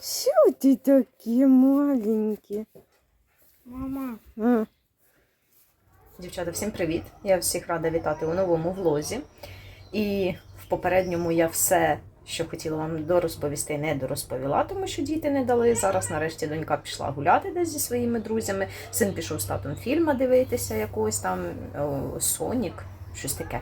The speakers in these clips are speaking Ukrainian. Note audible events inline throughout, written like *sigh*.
Чего ты такие маленькие? Мама. А, Дівчата, всім привіт! Я всіх рада вітати у новому влозі. І в попередньому я все, що хотіла вам дорозповісти, не дорозповіла, тому що діти не дали. Зараз нарешті донька пішла гуляти десь зі своїми друзями. Син пішов з татом фільма дивитися якогось там о, Сонік, щось таке.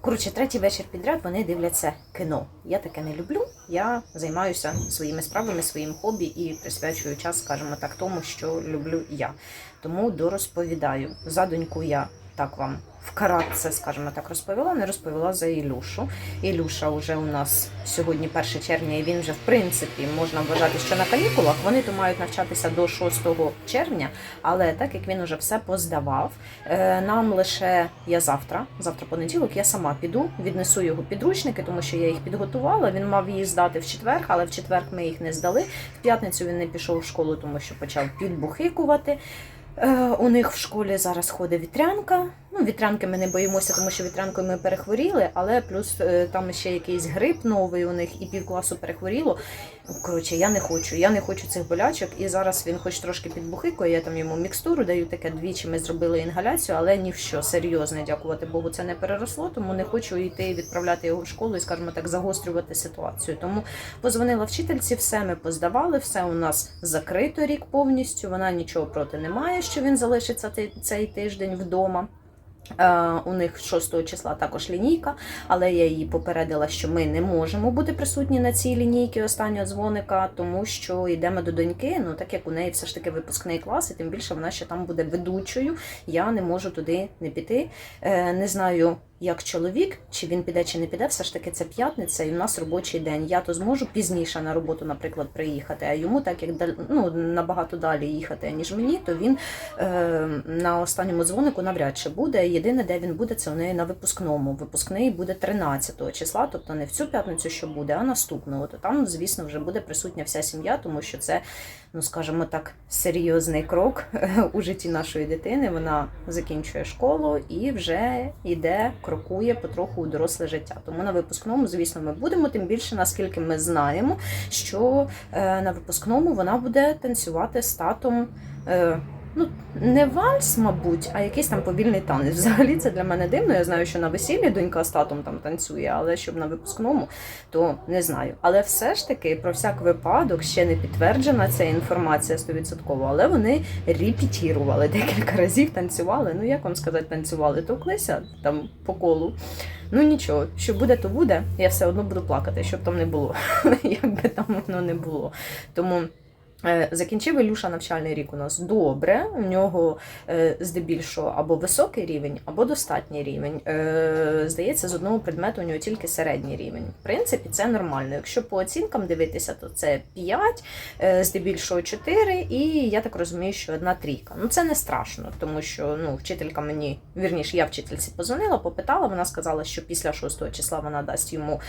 Коротше, третій вечір підряд вони дивляться кіно. Я таке не люблю. Я займаюся своїми справами, своїм хобі і присвячую час, скажімо так, тому, що люблю я. Тому дорозповідаю. За доньку я так вам вкратце, скажімо так, розповіла, не розповіла за Ілюшу. Ілюша вже у нас сьогодні 1 червня, і він вже, в принципі, можна вважати, що на канікулах. Вони то мають навчатися до 6 червня, але так як він уже все поздавав, е, нам лише я завтра, завтра понеділок, я сама піду, віднесу його підручники, тому що я їх підготувала. Він мав її здати в четвер, але в четвер ми їх не здали. В п'ятницю він не пішов в школу, тому що почав підбухикувати. Е, У них в школі зараз ходить вітрянка. Ну, вітрянки ми не боїмося, тому що вітрянкою ми перехворіли, але плюс е, там ще якийсь грип новий у них і півкласу перехворіло. Коротше, я не хочу. Я не хочу цих болячок. І зараз він хоч трошки підбухикує. Я там йому мікстуру даю таке двічі. Ми зробили інгаляцію, але ні в що серйозне, дякувати Богу, це не переросло. Тому не хочу йти відправляти його в школу і, скажімо так, загострювати ситуацію. Тому позвонила вчительці, все ми поздавали, все у нас закрито рік повністю. Вона нічого проти не має, що він залишиться цей тиждень вдома. Е, У них 6 числа також лінійка, але я її попередила, що ми не можемо бути присутні на цій лінійці останнього дзвоника, тому що йдемо до доньки. Ну так як у неї все ж таки випускний клас, і тим більше вона ще там буде ведучою. Я не можу туди не піти. Е, Не знаю, як чоловік, чи він піде, чи не піде. Все ж таки це п'ятниця, і в нас робочий день. Я то зможу пізніше на роботу, наприклад, приїхати. А йому, так як ну, набагато далі їхати, ніж мені, то він е, на останньому дзвонику навряд чи буде. Єдине, де він буде, це у неї на випускному. Випускний буде 13 числа, тобто не в цю п'ятницю, що буде, а наступного. То там, звісно, вже буде присутня вся сім'я, тому що це, ну скажімо так, серйозний крок *laughs* у житті нашої дитини. Вона закінчує школу і вже йде, крокує потроху у доросле життя. Тому на випускному, звісно, ми будемо, тим більше, наскільки ми знаємо, що е, на випускному вона буде танцювати з татом. Ну, не вальс, мабуть, а якийсь там повільний танець. Взагалі це для мене дивно. Я знаю, що на весіллі донька з татом там танцює, але щоб на випускному, то не знаю. Але все ж таки, про всяк випадок, ще не підтверджена ця інформація 100%, але вони репетірували декілька разів, танцювали. Ну, як вам сказати, танцювали, товклися там по колу. Ну нічого, що буде, то буде. Я все одно буду плакати, щоб там не було. *laughs* Як би там воно не було. Тому. Е, Закінчив Ілюша навчальний рік у нас добре. У нього е, здебільшого або високий рівень, або достатній рівень. Е, Здається, з одного предмету у нього тільки середній рівень. В принципі, це нормально. Якщо по оцінкам дивитися, то це 5, е, здебільшого 4, і я так розумію, що одна трійка. Ну це не страшно, тому що ну, вчителька мені, вірніше, я вчительці позвонила, попитала. Вона сказала, що після 6 числа вона дасть йому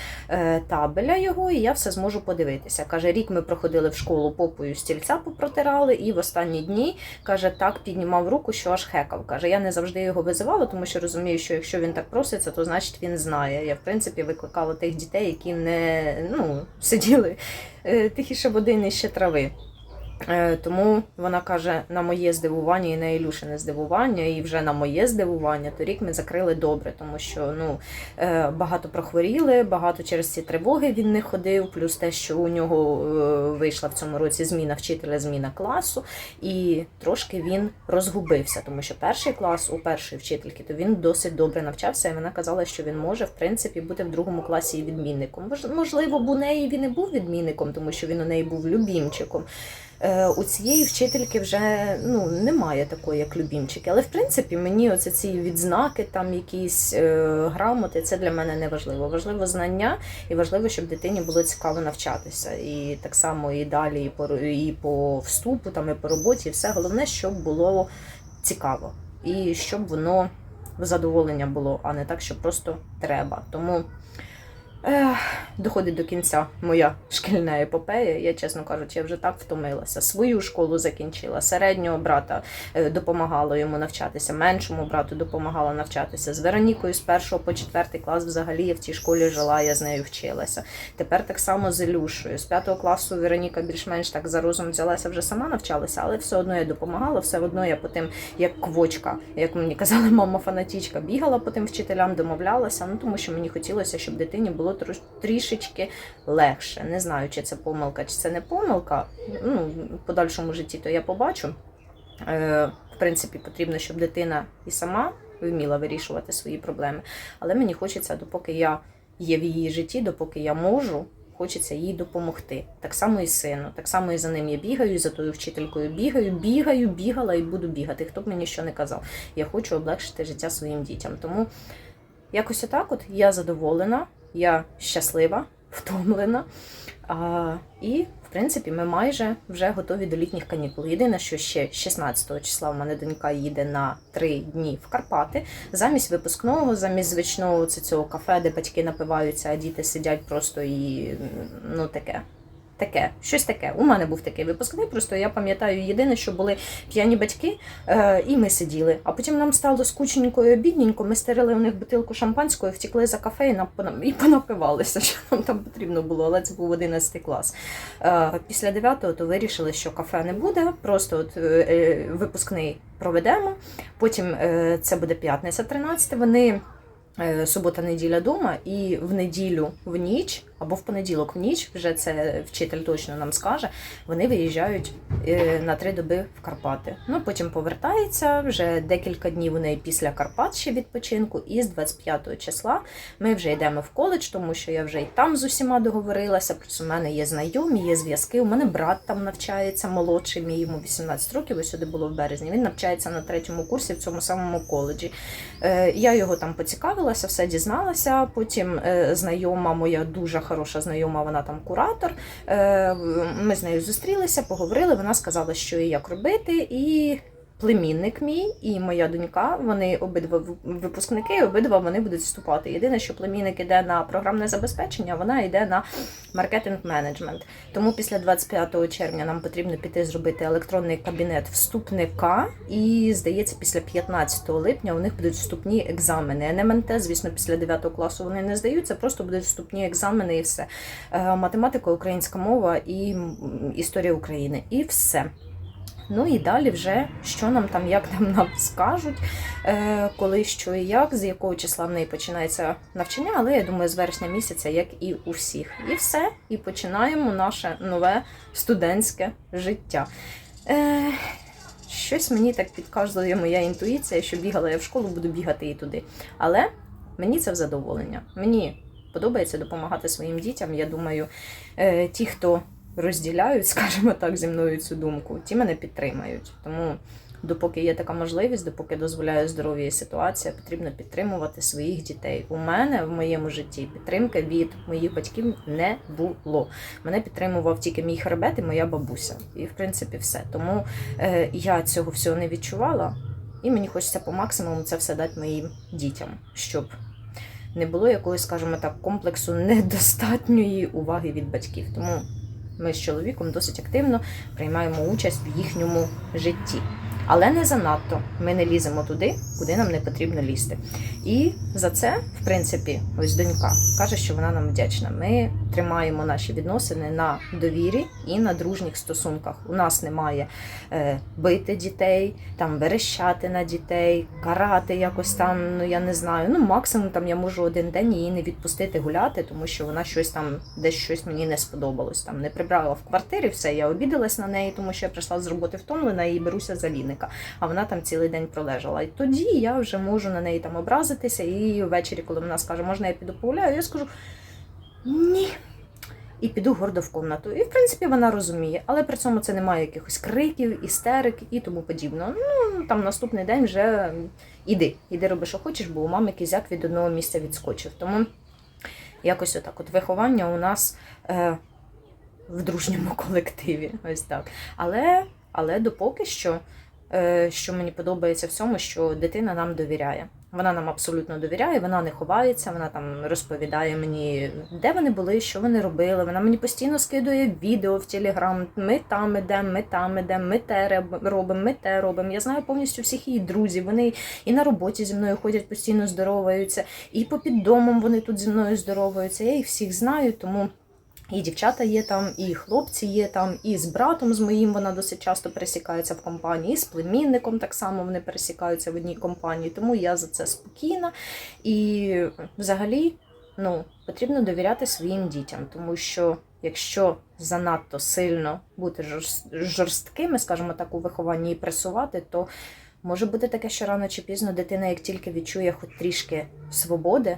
табеля його, і я все зможу подивитися. Каже, рік ми проходили в школу попою стільця попротирали, і в останні дні каже, так піднімав руку, що аж хекав. Каже, я не завжди його визивала, тому що розумію, що якщо він так проситься, то значить він знає. Я в принципі викликала тих дітей, які не ну, сиділи е, тихіше води нижче трави. Е, Тому вона каже, на моє здивування і на Ілюшине здивування, і вже на моє здивування, то рік ми закрили добре, тому що ну е, багато прохворіли, багато через ці тривоги він не ходив, плюс те, що у нього е, вийшла в цьому році зміна вчителя, зміна класу, і трошки він розгубився, тому що перший клас у першої вчительки, то він досить добре навчався, і вона казала, що він може в принципі бути в другому класі і відмінником. Мож- Можливо, б у неї він і був відмінником, тому що він у неї був любімчиком. Е, У цієї вчительки вже ну немає такої, як любімчики. Але в принципі мені оце ці відзнаки, там якісь е, грамоти, це для мене не важливо. Важливо знання і важливо, щоб дитині було цікаво навчатися. І так само і далі, і по і по вступу, там і по роботі. і Все головне, щоб було цікаво, і щоб воно задоволення було, а не так, що просто треба. Тому Ех, доходить до кінця моя шкільна епопея. Я, чесно кажучи, я вже так втомилася. Свою школу закінчила, середнього брата е, допомагала йому навчатися, меншому брату допомагала навчатися. З Веронікою з першого по четвертий клас взагалі я в цій школі жила, я з нею вчилася. Тепер так само з Ілюшею. З п'ятого класу Вероніка більш-менш так за розум взялася, вже сама навчалася, але все одно я допомагала, все одно я потім, як квочка, як мені казала мама фанатічка, бігала по тим вчителям, домовлялася. Ну тому що мені хотілося, щоб дитині було трош- трішечки легше. Не знаю, чи це помилка, чи це не помилка. Ну, в подальшому житті то я побачу. Е, в принципі, потрібно, щоб дитина і сама вміла вирішувати свої проблеми. Але мені хочеться, допоки я є в її житті, допоки я можу, хочеться їй допомогти. Так само і сину, так само і за ним я бігаю, і за тою вчителькою бігаю, бігаю, бігала і буду бігати. Хто б мені що не казав. Я хочу облегшити життя своїм дітям. Тому якось отак от я задоволена, я щаслива, втомлена. А, і, в принципі, ми майже вже готові до літніх канікул. Єдине, що ще 16 числа в мене донька їде на три дні в Карпати. Замість випускного, замість звичного це цього кафе, де батьки напиваються, а діти сидять просто і ну таке. Таке, щось таке. У мене був такий випускний. Просто я пам'ятаю єдине, що були п'яні батьки, е, і ми сиділи. А потім нам стало скучненько і обідненько. Ми стерили у них бутилку шампанського, втікли за кафе і, нап- і понапивалися, *laughs* що нам там потрібно було, але це був 11 клас. Е, після 9 то вирішили, що кафе не буде. Просто от е, е, випускний проведемо. Потім е, це буде п'ятниця 13. Вони е, субота, неділя дома, і в неділю в ніч або в понеділок в ніч, вже це вчитель точно нам скаже. Вони виїжджають е, на три доби в Карпати. Ну потім повертається вже декілька днів у неї після Карпат ще відпочинку. І з 25 числа ми вже йдемо в коледж, тому що я вже і там з усіма договорилася. Плюс у мене є знайомі, є зв'язки. У мене брат там навчається молодший, мій йому 18 років. Ось сюди було в березні. Він навчається на третьому курсі в цьому самому коледжі. Е, Я його там поцікавилася, все дізналася. Потім е, знайома моя дуже хороша знайома, вона там куратор. Е, Ми з нею зустрілися, поговорили. Вона сказала, що і як робити, і. Племінник мій і моя донька, вони обидва випускники, обидва вони будуть вступати. Єдине, що племінник іде на програмне забезпечення, вона йде на маркетинг менеджмент. Тому після 25 червня нам потрібно піти зробити електронний кабінет вступника. І здається, після 15 липня у них будуть вступні екзамени. НМНТ, звісно, після 9 класу вони не здаються, просто будуть вступні екзамени і все. Е, Математика, українська мова і історія України. І все. Ну і далі вже що нам там, як там нам *laughs* скажуть, е, коли що і як, з якого числа в неї починається навчання, але я думаю, з вересня місяця, як і у всіх. І все, і починаємо наше нове студентське життя. Е, щось мені так підказує моя інтуїція, що бігала я в школу, буду бігати і туди. Але мені це в задоволення. Мені подобається допомагати своїм дітям. Я думаю, е, ті, хто розділяють, *laughs* скажімо так, зі мною цю думку, ті мене підтримають. Тому, допоки є така можливість, допоки дозволяє здоров'я ситуація, потрібно підтримувати своїх дітей. У мене в моєму житті підтримки від моїх батьків не було. Мене підтримував тільки мій хребет і моя бабуся. І в принципі все. Тому е, я цього всього не відчувала, і мені хочеться по максимуму це все дати моїм дітям, щоб не було якогось, скажімо так, комплексу недостатньої уваги від батьків. Тому ми з чоловіком досить активно приймаємо участь в їхньому житті. Але не занадто. Ми не ліземо туди, куди нам не потрібно лізти. І за це, в принципі, ось донька каже, що вона нам вдячна. Ми тримаємо наші відносини на довірі і на дружніх стосунках. У нас немає е, бити дітей, там верещати на дітей, карати якось там. Ну я не знаю. Ну максимум там я можу один день її не відпустити гуляти, тому що вона щось там, десь щось мені не сподобалось. Там не прибрала в квартирі, все я обідалась на неї, тому що я прийшла з роботи втомлена і беруся за ліника. А вона там цілий день пролежала. І тоді я вже можу на неї там образитися. І ввечері, коли вона скаже, можна я піду погуляю, я скажу ні. І піду гордо в комнату. І в принципі вона розуміє, але при цьому це немає якихось криків, істерик і тому подібно. Ну там наступний день вже іди, іди роби, що хочеш, бо у мами кізяк від одного місця відскочив. Тому якось отак. От виховання у нас е, в дружньому колективі. Ось так. Але, але допоки що, е, що мені подобається в цьому, що дитина нам довіряє. Вона нам абсолютно довіряє, вона не ховається, вона там розповідає мені, де вони були, що вони робили. Вона мені постійно скидує відео в Телеграм. Ми там ідемо, ми там ідемо, ми те робимо, ми те робимо. Я знаю повністю всіх її друзів. Вони і на роботі зі мною ходять, постійно здороваються, і по піддомам вони тут зі мною здороваються. Я їх всіх знаю, тому. І дівчата є там, і хлопці є там, і з братом з моїм вона досить часто пересікається в компанії, і з племінником так само вони пересікаються в одній компанії. Тому я за це спокійна. І взагалі ну, потрібно довіряти своїм дітям, тому що якщо занадто сильно бути жорст- жорсткими, скажімо так, у вихованні і пресувати, то може бути таке, що рано чи пізно дитина, як тільки відчує хоч трішки свободи,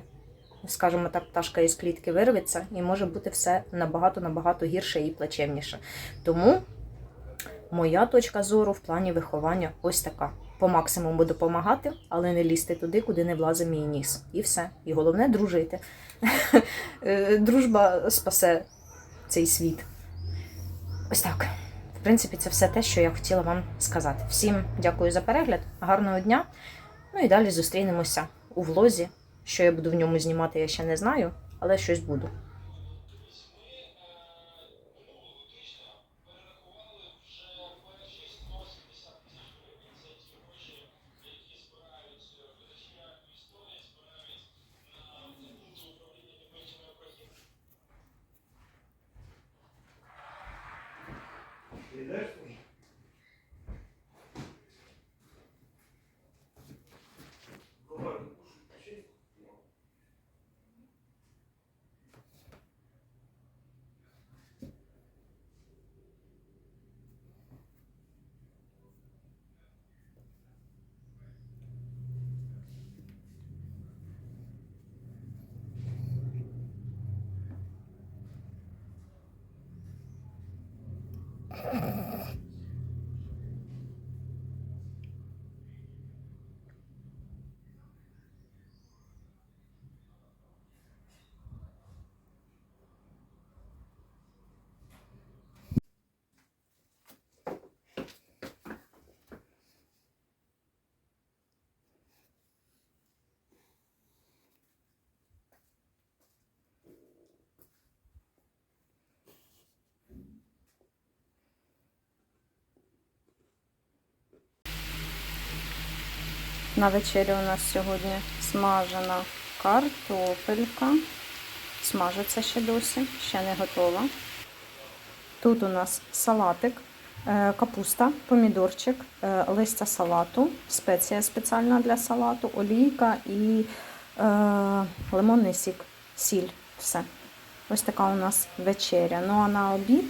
скажімо так, пташка із клітки вирветься, і може бути все набагато набагато гірше і плачевніше. Тому моя точка зору в плані виховання ось така. По максимуму допомагати, але не лізти туди, куди не влазить мій ніс. І все. І головне дружити. Е, Дружба спасе цей світ. Ось так. В принципі, це все те, що я хотіла вам сказати. Всім дякую за перегляд, гарного дня. Ну і далі зустрінемося у влозі. Що я буду в ньому знімати, я ще не знаю, але щось буду. На вечерю у нас сьогодні смажена картопелька. Смажиться ще досі, ще не готова. Тут у нас салатик, е, капуста, помідорчик, е, листя салату, спеція спеціальна для салату, олійка і е, лимонний сік, сіль. Все. Ось така у нас вечеря. Ну а на обід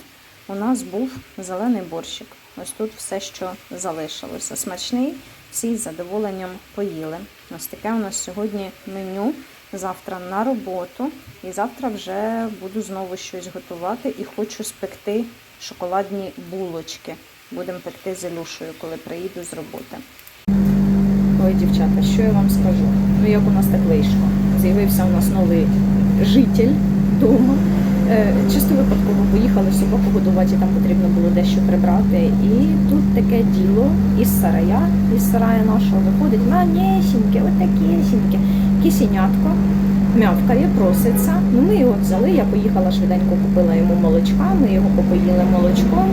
у нас був зелений борщик. Ось тут все, що залишилося. Смачний, всі з задоволенням поїли. Ось таке у нас сьогодні меню. Завтра на роботу. І завтра вже буду знову щось готувати і хочу спекти шоколадні булочки. Будемо пекти з Ілюшею, коли приїду з роботи. Ой, дівчата, що я вам скажу? Ну як у нас так вийшло? З'явився у нас новий житель вдома. Е, Чисто випадково поїхали собаку годувати, там потрібно було дещо прибрати. І тут таке діло із сарая, із сарая нашого виходить манесіньке, отакесіньке, кисенятко, мявкає, проситься. Ну ми його взяли, я поїхала швиденько, купила йому молочка, ми його попоїли молочком.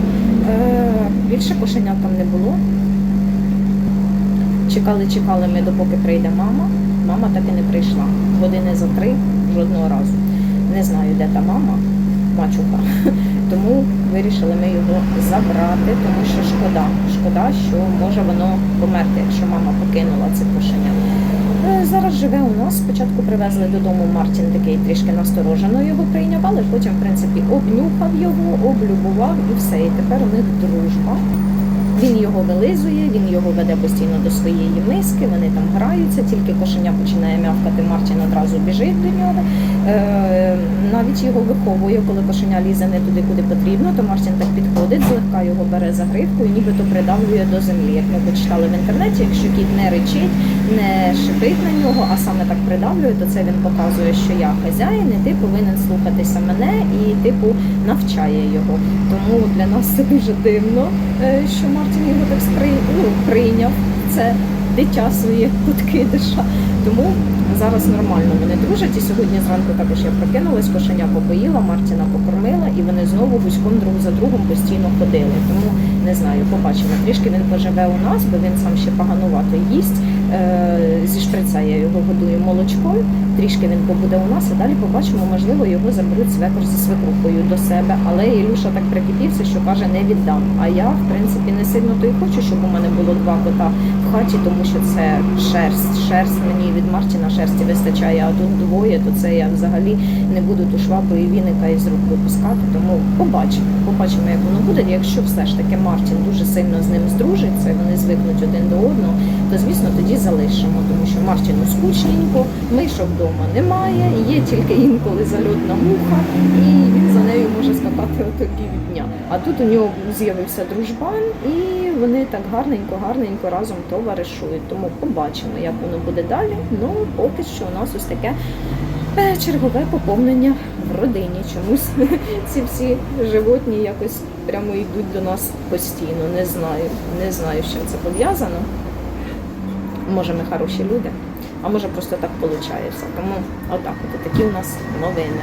Е, більше кошенят там не було. Чекали, чекали ми, допоки прийде мама. Мама так і не прийшла. Години за три жодного разу. Не знаю, де та мама, мачуха. *laughs* Тому вирішили ми його забрати, тому що шкода. Шкода, що може воно померти, якщо мама покинула це кошеня. Е, Зараз живе у нас. Спочатку привезли додому Мартін такий трішки насторожено його прийняв, але потім, в принципі, обнюхав його, облюбував і все. І тепер у них дружба. Він його вилизує, він його веде постійно до своєї миски, вони там граються, тільки кошеня починає м'явкати, Мартін одразу біжить до нього. Е, навіть його виховує, коли кошеня лізе не туди, куди потрібно, то Мартін так підходить, злегка його бере за гривку і нібито придавлює до землі. Як ми почитали в інтернеті, якщо кіт не речить, не шипить на нього, а саме так придавлює, то це він показує, що я хазяїн, і ти повинен слухатися мене і типу навчає його. Тому для нас це дуже дивно, е, що Мартін його так спри... ну, прийняв. Це дитя своє подкидиша. Тому зараз нормально вони дружать. І сьогодні зранку також я прокинулась, кошеня попоїла, Мартіна покормила, і вони знову гуськом друг за другом постійно ходили. Тому не знаю, побачимо. Трішки він поживе у нас, бо він сам ще поганувато їсть. Е, Зі шприца я його годую молочком. Трішки він побуде у нас, і далі побачимо, можливо, його заберуть свекор зі свекрухою до себе. Але Ілюша так прикипівся, що каже, не віддам. А я, в принципі, не сильно то й хочу, щоб у мене було два кота в хаті, тому що це шерсть. Шерсть мені від Мартіна шерсті вистачає, а тут двоє, то це я взагалі не буду ту швабру і віника із рук випускати. Тому побачимо. Побачимо, як воно буде. Якщо все ж таки Мартін дуже сильно з ним здружиться, вони звикнуть один до одного, то звісно тоді залишимо, тому що Мартіну скучненько, мишок вдома немає, є тільки інколи зальотна муха, і він за нею може скакати ото півдня. А тут у нього з'явився дружбан, і вони так гарненько, гарненько разом товаришують. Тому побачимо, як воно буде далі. Ну поки що у нас ось таке. е, Чергове поповнення в родині. Чомусь *laughs* ці всі животні якось прямо йдуть до нас постійно. Не знаю, не знаю, чим це пов'язано. Може, ми хороші люди, а може просто так виходить. Тому отак, от такі у нас новини.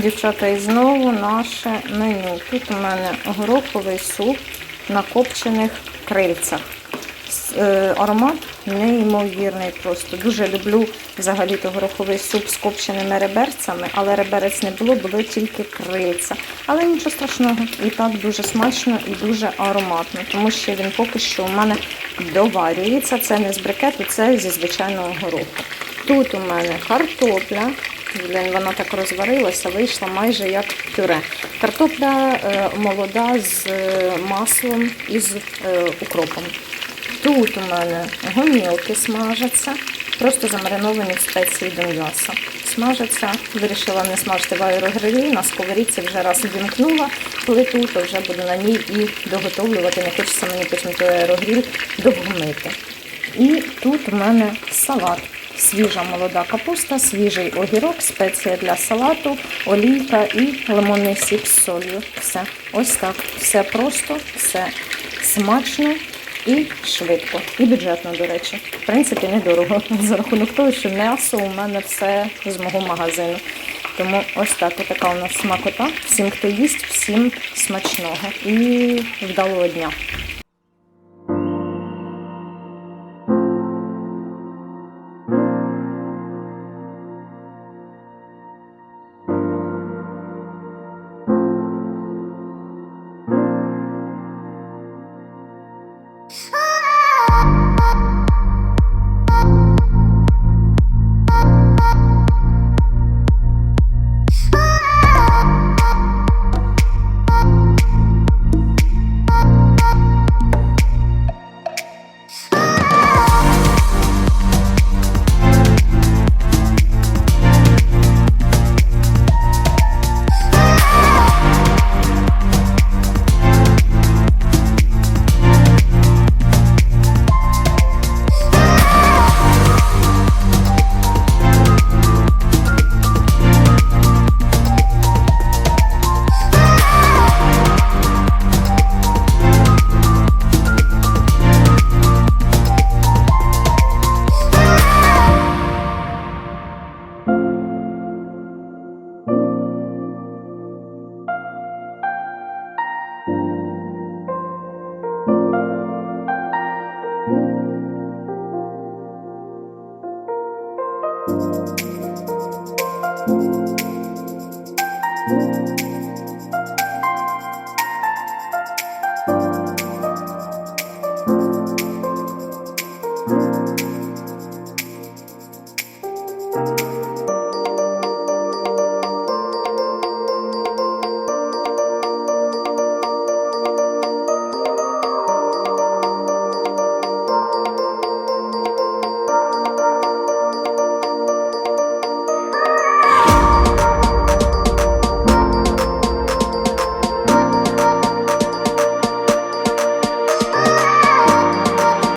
Дівчата, і знову наше меню. Тут у мене гороховий суп на копчених крильцях. Е, Аромат неймовірний просто. Дуже люблю взагалі-то гороховий суп з копченими реберцями, але реберець не було, були тільки крильця. Але нічого страшного. І так дуже смачно і дуже ароматно, тому що він поки що у мене доварюється. Це не з брикету, це зі звичайного гороху. Тут у мене картопля. Блін, вона так розварилася, вийшла майже як пюре. Картопля е, молода з е, маслом і з е, укропом. Тут у мене гомілки смажаться, просто замариновані в спеції до м'яса. Смажаться, вирішила не смажити в аерогрилі, на сковорідці вже раз вімкнула плиту, то вже буду на ній і доготовлювати. Не хочеться мені потім той аерогріль довго. І тут у мене салат. Свіжа молода капуста, свіжий огірок, спеція для салату, олійка і лимонний сік з солью. Все. Ось так. Все просто, все смачно і швидко. І бюджетно, до речі. В принципі, недорого. *laughs* За рахунок того, що м'ясо у мене все з мого магазину. Тому ось так, отака у нас смакота. Всім, хто їсть, всім смачного і вдалого дня.